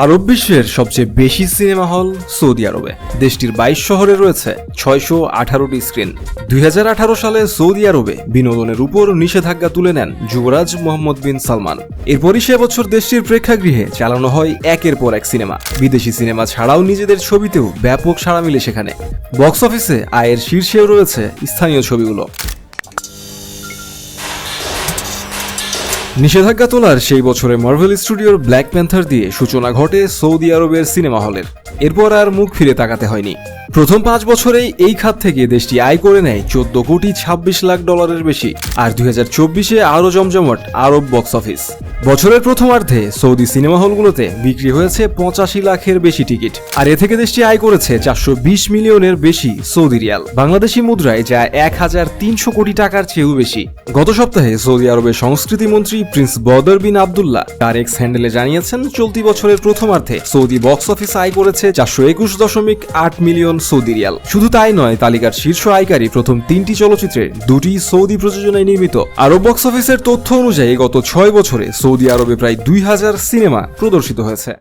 আরব বিশ্বের সবচেয়ে বেশি সিনেমা হল সৌদি আরবে। দেশটির বাইশ শহরে রয়েছে ছয়শো আঠারোটি স্ক্রিন। দুই হাজার আঠারো সালে সৌদি আরবে বিনোদনের উপর নিষেধাজ্ঞা তুলে নেন যুবরাজ মোহাম্মদ বিন সালমান। এরপরই সে বছর দেশটির প্রেক্ষাগৃহে চালানো হয় একের পর এক সিনেমা। বিদেশি সিনেমা ছাড়াও নিজেদের ছবিতেও ব্যাপক সাড়া মিলে সেখানে। বক্স অফিসে আয়ের শীর্ষেও রয়েছে স্থানীয় ছবিগুলো। নিষেধাজ্ঞা তোলার সেই বছরে মার্ভেল স্টুডিওর ব্ল্যাক প্যান্থার দিয়ে সূচনা ঘটে সৌদি আরবের সিনেমা হলের। এরপর আর মুখ ফিরে তাকাতে হয়নি। প্রথম পাঁচ বছরেই এই খাত থেকে দেশটি আয় করে নেয় চোদ্দ কোটি ছাব্বিশ লাখ ডলারের বেশি। আর দুই হাজার চব্বিশে আরও জমজমট আরব বক্স অফিস। বছরের প্রথমার্ধে সৌদি সিনেমা হলগুলোতে বিক্রি হয়েছে পঁচাশি লাখের বেশি টিকিট। আর এ থেকে দেশটি আয় করেছে চারশো বিশ মিলিয়নের বেশি সৌদি রিয়াল। বাংলাদেশি মুদ্রায় যা এক হাজার তিনশো কোটি টাকার চেয়েও বেশি। গত সপ্তাহে সৌদি আরবের সংস্কৃতি মন্ত্রী প্রিন্স বদর বিন আবদুল্লাহ তার এক্স হ্যান্ডেলে জানিয়েছেন, চলতি বছরের প্রথমার্ধে সৌদি বক্স অফিস আয় করেছে চারশো একুশ দশমিক আট মিলিয়ন সৌদি রিয়াল। শুধু তাই নয়, তালিকার শীর্ষ আয়কারী প্রথম তিনটি চলচ্চিত্রে দুটি সৌদি প্রযোজনায় নির্মিত। আরব বক্স অফিসের তথ্য অনুযায়ী গত ছয় বছরে সৌদি আরবে প্রায় দুই হাজার সিনেমা প্রদর্শিত হয়েছে।